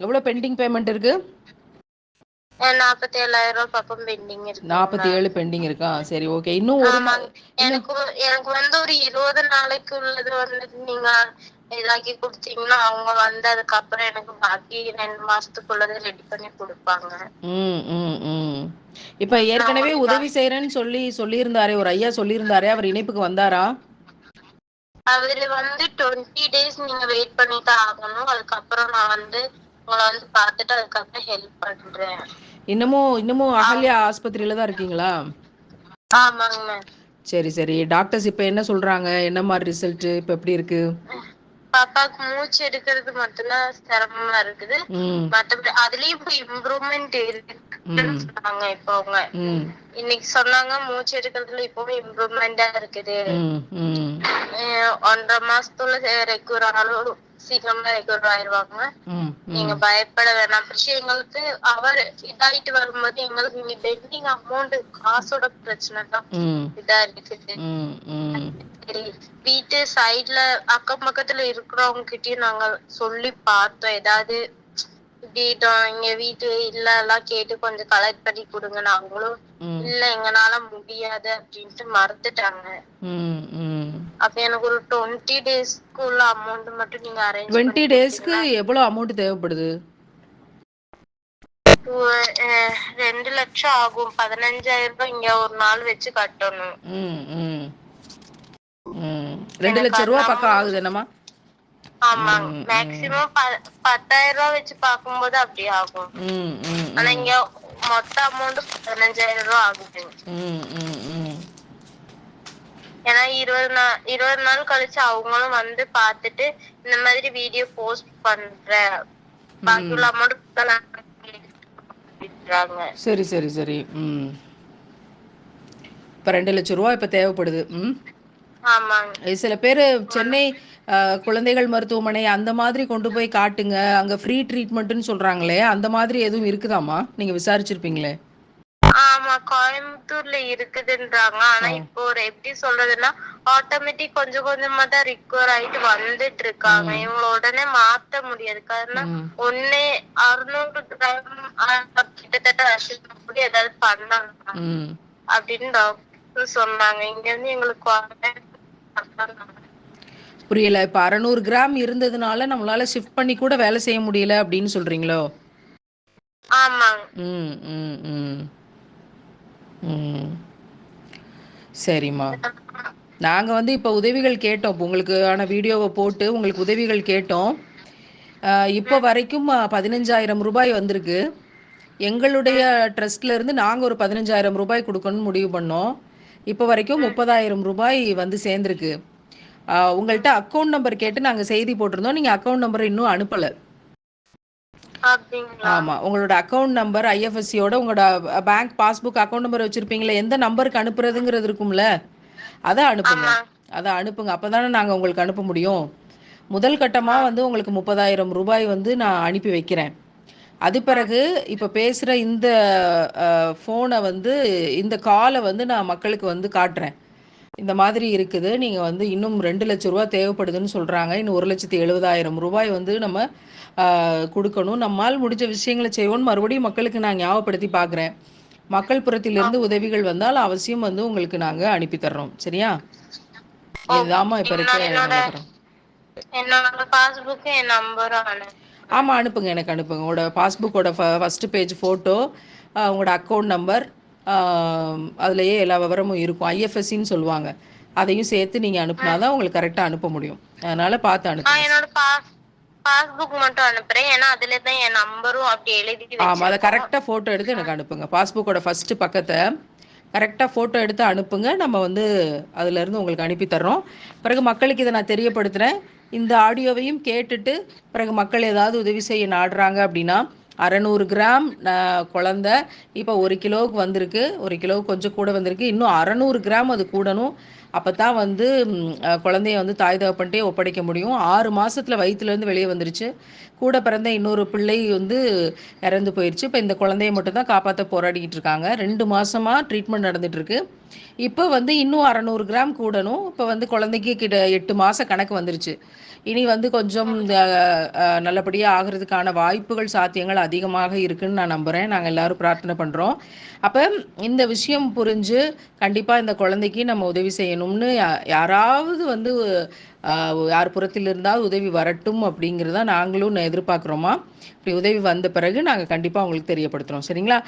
எவ்வளோ pending payment இருக்கு? நாற்பத்தி ஏழாயிரம் பக்கம் பெண்டிங் இருக்கு. நாற்பத்தி ஏழு பெண்டிங் இருக்கா? சரி ஓகே. இன்னும் ஒரு எனக்கு எனக்கு வந்து ஒரு இருபது நாளைக்கு உள்ளது வந்துட்டு நீங்க இதாக்கி கொடுத்தீங்கன்னா அவங்க வந்து அதுக்கப்புறம் எனக்கு பாக்கி ரெண்டு மாசத்துக்குள்ளது ரெடி பண்ணி கொடுப்பாங்க. ம் ம் ம். இப்ப ஏற்கனவே உதவி செய்யறேன்னு சொல்லி சொல்லியிருந்தாரே ஒரு ஐயா சொல்லியிருந்தாரே அவர் இணைப்புக்கு வந்தாரா? அவரு வந்து டுவெண்ட்டி டேஸ் நீங்க வெயிட் பண்ணிட்டு ஆகணும். அதுக்கப்புறம் நான் வந்து உங்களை வந்து பார்த்துட்டு அதுக்கப்புறம் ஹெல்ப் பண்றேன். இன்னமும் இன்னமும் அகல்யா ஆஸ்பத்திரியில தான் இருக்கீங்களா? ஆமாங்க. சரி சரி. டாக்டர்ஸ் இப்ப என்ன சொல்றாங்க? என்ன மாதிரி ரிசல்ட் இப்ப எப்படி இருக்கு? பாப்பாக்கு மூச்சு எடுக்கிறது மட்டும்தான் சிரமமா இருக்குது. மத்தபடி அதுலயும் இப்ப இம்ப்ரூவ்மெண்ட் இருக்குன்னு சொன்னாங்க இப்போ அவங்க. இன்னைக்கு சொன்னாங்க மூச்சு எடுக்கிறதுல இப்பவும் இம்ப்ரூவ்மெண்டா இருக்குது. ஒன்றரை மாசத்துல ரெக்யூர் ஆனாலும் சீக்கிரமா ரெக்யூர் ஆயிருவாங்க. நீங்க பயப்பட வேணாம். பிரிச்சு எங்களுக்கு அவர் இதாயிட்டு வரும்போது எங்களுக்கு இங்க பெண்டிங் அமௌண்ட் காசோட பிரச்சனை தான். இதா இருக்குது. வீட்டு சைடுல அக்கம் பக்கத்துல இருக்கிறவங்க கிட்டயும் நாங்க சொல்லி பார்த்தோம். ஏதாவது இப்படி வீட்டு இல்ல எல்லாம் கேட்டு கொஞ்சம் கலெக்ட் பண்ணி கொடுங்க. நாங்களும் இல்ல எங்கனால முடியாது அப்படின்ட்டு மறுத்துட்டாங்க அப்ப எனக்கு ஒரு டுவெண்ட்டி டேஸ்க்கு உள்ள அமௌண்ட் மட்டும் நீங்க அரேஞ்ச் டுவெண்ட்டி டேஸ்க்கு எவ்வளோ அமௌண்ட் தேவைப்படுது? ரெண்டு லட்சம் ஆகும். பதினஞ்சாயிரம் ரூபாய் இங்க ஒரு நாள் வச்சு கட்டணும். ரெண்டு லட்சம் ரூபா பக்கம் ஆகுது என்னம்மா? ஆமாங்க. மேக்சிமம் பத்தாயிரம் ரூபாய் வச்சு பார்க்கும்போது அப்படி ஆகும். ஆனா இங்க மொத்த அமௌண்ட் பதினஞ்சாயிரம் ரூபாய் ஆகுது. ஏன்னா இருபது நாள் இருபது நாள் கழிச்சு அவங்களும் வந்து பார்த்துட்டு இந்த மாதிரி வீடியோ போஸ்ட் பண்றேன் பாக்கி உள்ள அமௌண்ட் சரி சரி சரி. இப்போ ரெண்டு லட்சம் ரூபா இப்போ தேவைப்படுது. ம். சில பேர் சென்னை குழந்தைகள் மருத்துவமனை அந்த மாதிரி கொண்டு போய் காட்டுங்க அங்கே ஃப்ரீ ட்ரீட்மெண்ட்டுன்னு சொல்கிறாங்களே அந்த மாதிரி எதுவும் இருக்குதாம்மா? நீங்கள் விசாரிச்சிருப்பீங்களே? ஆமா கோயம்புத்தூர்ல இருக்குதுன்றாங்க. ஆனா இப்போ ஒரு எப்படி சொல்றதுன்னா ஆட்டோமேட்டிக் கொஞ்சம் கொஞ்சமா தான் ரிக்கவர் ஆயிட்டு வந்துட்டு இருக்காங்க இவங்கள உடனே மாத்த முடியாது. காரணம் ஒன்னே அறுநூறு கிராம் கிட்டத்தட்ட ஏதாவது பண்ணாங்க. அப்படின்னு டாக்டர் சொன்னாங்க. இங்க இருந்து எங்களுக்கு புரியல. இப்போ அறநூறு கிராம் இருந்ததுனால நம்மளால ஷிஃப்ட் பண்ணி கூட வேலை செய்ய முடியல அப்படின்னு சொல்றீங்களோ? சரிம்மா. நாங்கள் வந்து இப்போ உதவிகள் கேட்டோம். உங்களுக்கு ஆன வீடியோவை போட்டு உங்களுக்கு உதவிகள் கேட்டோம். இப்போ வரைக்கும் பதினஞ்சாயிரம் ரூபாய் வந்திருக்கு. எங்களுடைய ட்ரஸ்ட்ல இருந்து நாங்கள் ஒரு பதினஞ்சாயிரம் ரூபாய் கொடுக்கணும்னு முடிவு பண்ணோம். இப்போ வரைக்கும் முப்பதாயிரம் ரூபாய் வந்து சேர்ந்துருக்கு. உங்கள்கிட்ட அக்கௌண்ட் நம்பர் கேட்டு நாங்கள் செய்தி போட்டிருந்தோம். நீங்கள் அக்கௌண்ட் நம்பர் இன்னும் அனுப்பலை. ஆமாம் உங்களோட அக்கௌண்ட் நம்பர் ஐஎஃப்எஸ்சியோட உங்களோட பேங்க் பாஸ்புக் அக்கௌண்ட் நம்பர் வச்சுருப்பீங்களே எந்த நம்பருக்கு அனுப்புறதுங்கிறது இருக்கும்ல? அதை அனுப்புங்க. அதை அனுப்புங்க. அப்போ தானே நாங்கள் உங்களுக்கு அனுப்ப முடியும். முதல் கட்டமாக வந்து உங்களுக்கு முப்பதாயிரம் ரூபாய் வந்து நான் அனுப்பி வைக்கிறேன். அது பிறகு இப்போ பேசுகிற இந்த ஃபோனை வந்து இந்த காலை வந்து நான் மக்களுக்கு வந்து காட்டுறேன். இந்த மாதிரி இருக்குது. நீங்கள் வந்து இன்னும் ரெண்டு லட்ச ரூபா தேவைப்படுதுன்னு சொல்கிறாங்க இன்னும் ஒரு லட்சத்தி எழுபதாயிரம் ரூபாய் வந்து நம்ம கொடுக்கணும். நம்மால் முடிஞ்ச விஷயங்களை செய்வோம் மறுபடியும் மக்களுக்கு நான் ஞாபகப்படுத்தி பார்க்குறேன் மக்கள் புறத்திலிருந்து உதவிகள் வந்தால் அவசியம் வந்து உங்களுக்கு நாங்கள் அனுப்பி தர்றோம். சரியா? இதுதாம்மா இப்போ இருக்க என்னோட பாஸ்புக் என் நம்பரும் ஆமாம் அனுப்புங்க எனக்கு அனுப்புங்க. உங்களோட பாஸ்புக்கோட ஃபஸ்ட்டு பேஜ் ஃபோட்டோ உங்களோட அக்கௌண்ட் நம்பர் அதுலேயே எல்லா விவரமும் இருக்கும். ஐஎஃப்எஸ்சின்னு சொல்லுவாங்க. அதையும் சேர்த்து நீங்கள் அனுப்புனா தான் உங்களுக்கு கரெக்டாக அனுப்ப முடியும். அதனால் பார்த்து அனுப்புங்க. என்னோட பாஸ் பாஸ்புக் மட்டும் அனுப்புறேன். ஏன்னா அதுல தான் என் நம்பரும் அப்படி எழுதி ஆமாம் அதை கரெக்டாக ஃபோட்டோ எடுத்து எனக்கு அனுப்புங்க. பாஸ்புக்கோட ஃபஸ்ட்டு பக்கத்தை கரெக்டாக ஃபோட்டோ எடுத்து அனுப்புங்க. நம்ம வந்து அதிலேருந்து உங்களுக்கு அனுப்பி தர்றோம். பிறகு மக்களுக்கு இதை நான் தெரியப்படுத்துகிறேன் இந்த ஆடியோவையும் கேட்டுட்டு பிறகு மக்கள் ஏதாவது உதவி செய்ய நாடுறாங்க அப்படின்னா அறநூறு கிராம் குழந்த இப்போ ஒரு கிலோவுக்கு வந்திருக்கு. ஒரு கிலோவுக்கு கொஞ்சம் கூட வந்திருக்கு. இன்னும் அறநூறு கிராம் அது கூடணும். அப்போ தான் வந்து குழந்தைய வந்து தாய் தகப்பன்ட்டே ஒப்படைக்க முடியும். ஆறு மாதத்தில் வயிற்றுலேருந்து வெளியே வந்துருச்சு. கூட பிறந்த இன்னொரு பிள்ளை வந்து இறந்து போயிடுச்சு இப்போ இந்த குழந்தைய மட்டும் தான் காப்பாற்ற போராடிக்கிட்டு இருக்காங்க. ரெண்டு மாதமாக ட்ரீட்மெண்ட் நடந்துகிட்ருக்கு இப்போ வந்து இன்னும் அறநூறு கிராம் கூடணும். இப்போ வந்து குழந்தைக்கு கிட்ட எட்டு மாத கணக்கு வந்துருச்சு. இனி வந்து கொஞ்சம் நல்லபடியாக ஆகிறதுக்கான வாய்ப்புகள் சாத்தியங்கள் அதிகமாக இருக்குன்னு நான் நம்புகிறேன் நாங்கள் எல்லாரும் பிரார்த்தனை பண்ணுறோம் அப்போ இந்த விஷயம் புரிஞ்சு கண்டிப்பாக இந்த குழந்தைக்கு நம்ம உதவி செய்யணும்னு யா- யாராவது வந்து யார் புறத்தில் இருந்தால் உதவி வரட்டும் அப்படிங்கிறத நாங்களும் எதிர்பார்க்குறோமா? இப்படி உதவி வந்த பிறகு நாங்கள் கண்டிப்பாக உங்களுக்கு தெரியப்படுத்துகிறோம் சரிங்களா?